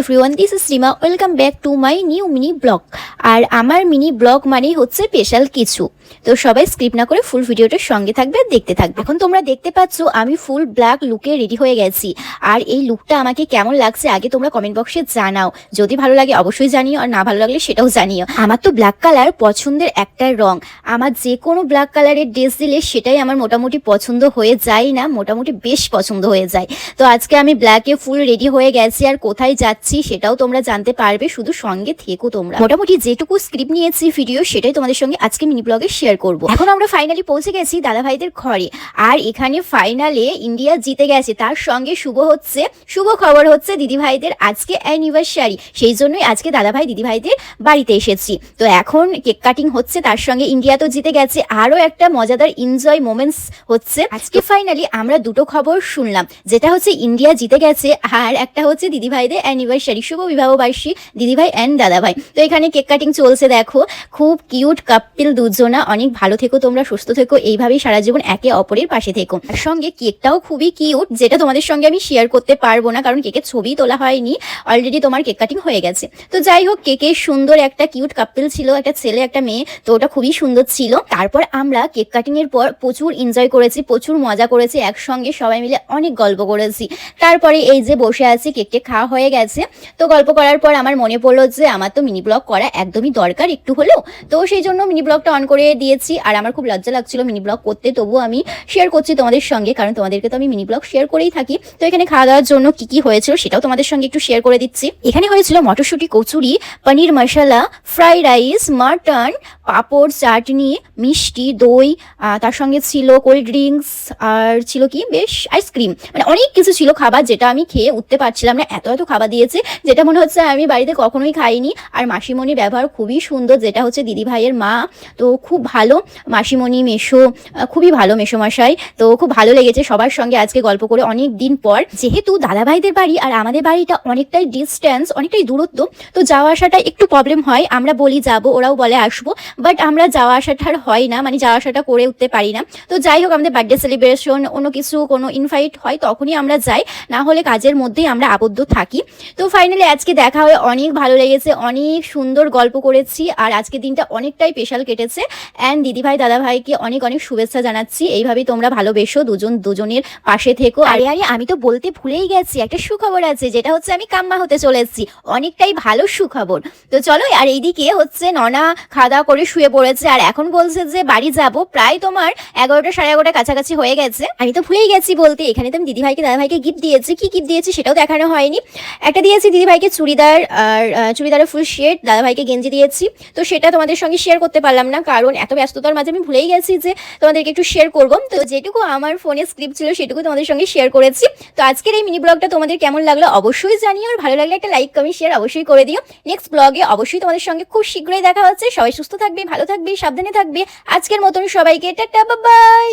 Everyone this is Rima welcome back to my new mini blog আর আমার mini blog মানেই হচ্ছে special কিছু। তো সবাই স্ক্রিপ্ট না করে ফুল ভিডিওটার সঙ্গে থাকবে, দেখতে থাকবে। এখন তোমরা দেখতে পাচ্ছ, আমি ফুল ব্ল্যাক লুকে রেডি হয়ে গেছি। আর এই লুকটা আমাকে কেমন লাগছে, আগে তোমরা কমেন্ট বক্সে জানাও। যদি ভালো লাগে, অবশ্যই জানিও, আর না ভালো লাগলে সেটাও জানিও। আমার তো ব্ল্যাক কালার পছন্দের একটা রং। আমার যে কোনো ব্ল্যাক কালারের ড্রেস দিলে সেটাই আমার মোটামুটি পছন্দ হয়ে যায় না, মোটামুটি বেশ পছন্দ হয়ে যায়। তো আজকে আমি ব্ল্যাকে ফুল রেডি হয়ে গেছি, আর কোথায় যাচ্ছি সেটাও তোমরা জানতে পারবে শুধু সঙ্গে থেকো তোমরা। মোটামুটি যেটুকু স্ক্রিপ্ট নিয়েছি ভিডিও সেটাই তোমাদের সঙ্গে আজকে মিনি ব্লগে শেয়ার করব। এখন আমরা ফাইনালি পৌঁছে গেছি দাদা ভাইদের ঘরে। আর এখানে ফাইনালে ইন্ডিয়া জিতে গেছে তার সঙ্গে শুভ হচ্ছে শুভ খবর হচ্ছে দিদি ভাইদের আজকে অ্যানিভার্সারি সেই জন্যই আজকে দাদা ভাই দিদি ভাইদের বাড়িতে এসেছি। তো এখন কেক কাটিং হচ্ছে তার সঙ্গে ইন্ডিয়া তো জিতে গেছে আরও একটা মজাদার এনজয় মোমেন্টস হচ্ছে। আজকে ফাইনালি আমরা দুটো খবর শুনলাম যেটা হচ্ছে ইন্ডিয়া জিতে গেছে আর একটা হচ্ছে দিদি ভাইদের অ্যানিভার্সারি শুভ, বিবাহ বার্ষিক দিদি ভাই অ্যান্ড দাদা ভাই। তো এখানে কেক কাটিং চলছে, দেখো। খুব কিউট কাপিল দুজনা। অনেক ভালো থেকো তোমরা, সুস্থ থেকো। এইভাবেই সারা জীবন একে অপরের পাশে থেকো। আর সঙ্গে কেকটাও খুবই কিউট যেটা তোমাদের সঙ্গে আমি শেয়ার করতে পারব না, কারণ কেকের ছবি তোলা হয়নি। অলরেডি তোমার কেক কাটিং হয়ে গেছে। তো যাই হোক কেকের সুন্দর একটা কিউট কাপিল ছিল, একটা ছেলে, একটা মেয়ে। তো ওটা খুবই সুন্দর ছিল। তারপর আমরা কেক কাটিং এর পর প্রচুর এনজয় করেছি, প্রচুর মজা করেছি, একসঙ্গে সবাই মিলে অনেক গল্প করেছি। তারপরে এই যে বসে আছি কেকটে খাওয়া হয়ে গেছে। তো গল্প করার পর আমার মনে পড়ল যে, আমার তো মিনি ব্লগ করা একদমই দরকার একটু হলেও। তো সেই জন্য মিনি ব্লগটা অন করে দিয়েছি। আর আমার খুব লজ্জা লাগছিল মিনি ব্লগ করতে। তবুও আমি শেয়ার করছি তোমাদের সঙ্গে, কারণ তোমাদেরকে তো আমি মিনি ব্লগ শেয়ার করেই থাকি। তো এখানে খাওয়া দাওয়ার জন্য কি কি হয়েছিল সেটাও তোমাদের সঙ্গে একটু শেয়ার করে দিচ্ছি। এখানে হয়েছিল মটরশুঁটি kachori, paneer masala fry rice mutton papad, chutney, মিষ্টি, দই তার সঙ্গে ছিল কোল্ড ড্রিঙ্কস আর ছিল কি? বেশ আইসক্রিম মানে অনেক কিছু ছিল খাবার যেটা আমি খেয়ে উঠতে পারছিলাম না। এত এত খাবার দিয়েছে যেটা মনে হচ্ছে আমি বাড়িতে কখনোই খাইনি। আর মাসিমণির ব্যবহার খুবই সুন্দর, যেটা হচ্ছে দিদি ভাইয়ের মা। তো খুব ভালো মাসিমণি মেশো, খুবই ভালো মেশোমশাই তো খুব ভালো লেগেছে সবার সঙ্গে আজকে গল্প করে অনেক দিন পর। যেহেতু দাদা ভাইদের বাড়ি আর আমাদের বাড়িটা অনেকটাই ডিস্টেন্স অনেকটাই দূরত্ব, তো যাওয়া আসাটা একটু প্রবলেম হয়। আমরা বলি যাব, ওরাও বলে আসব। বাট আমরা যাওয়া আসাটা আর হয় না মানে যাওয়া আসাটা করে উঠতে পারি না। তো যাই হোক, আমাদের বার্থডে সেলিব্রেশন অন্য কিছু কোনো ইনভাইট হয়, তখনই আমরা যাই। না হলে কাজের মধ্যেই আমরা আবদ্ধ থাকি। তো ফাইনালি আজকে দেখা হয়ে অনেক ভালো লেগেছে, অনেক সুন্দর গল্প করেছি আর আজকে দিনটা অনেকটাই স্পেশাল কেটেছে। অ্যান্ড দিদিভাই, দাদাভাইকে অনেক অনেক শুভেচ্ছা জানাচ্ছি। এইভাবেই তোমরা ভালোবেসো দুজন, দুজনের পাশে থেকো। আরে আরে, আমি তো বলতে ভুলেই গেছি, একটা সুখবর আছে, যেটা হচ্ছে আমি কাম্মা হতে চলেছি, অনেকটাই ভালো সুখবর। তো চলো, আর এইদিকে হচ্ছে ননা খাওয়া দাওয়া করে শুয়ে পড়েছে আর এখন বলছে যে বাড়ি যাব, প্রায় তোমার এগারোটা সাড়ে এগারোটা কাছাকাছি হয়ে গেছে। আমি তো ভুলেই গেছি বলতে, এখানে তো আমি দিদিভাইকে, দাদাভাইকে গিফট দিয়েছি। কি গিফট দিয়েছি সেটাও দেখানো হয়নি। একটা দিয়েছি, দিদিভাইকে চুড়িদার আর চুড়িদারের ফুল শেড দাদাভাইকে গেঞ্জি দিয়েছি। তো সেটা তোমাদের সঙ্গে শেয়ার করতে পারলাম না, কারণ এত ব্যস্ততার মাঝে আমি ভুলেই গেছি যে তোমাদেরকে একটু শেয়ার করব। তো যেটুকু আমার ফোনে স্ক্রিপ্ট ছিল, সেটুকু তোমাদের সঙ্গে শেয়ার করেছি। তো আজকের এই মিনি ব্লগটা তোমাদের কেমন লাগল অবশ্যই জানিও, আর ভালো লাগলে একটা লাইক কমেন্ট শেয়ার অবশ্যই করে দিও। নেক্সট ব্লগে অবশ্যই তোমাদের সঙ্গে খুব শীঘ্রই দেখা হচ্ছে। সবাই সুস্থ থাকবে, ভালো থাকবে, সাবধানে থাকবে। আজকের মতন সবাইকে টাটা বাই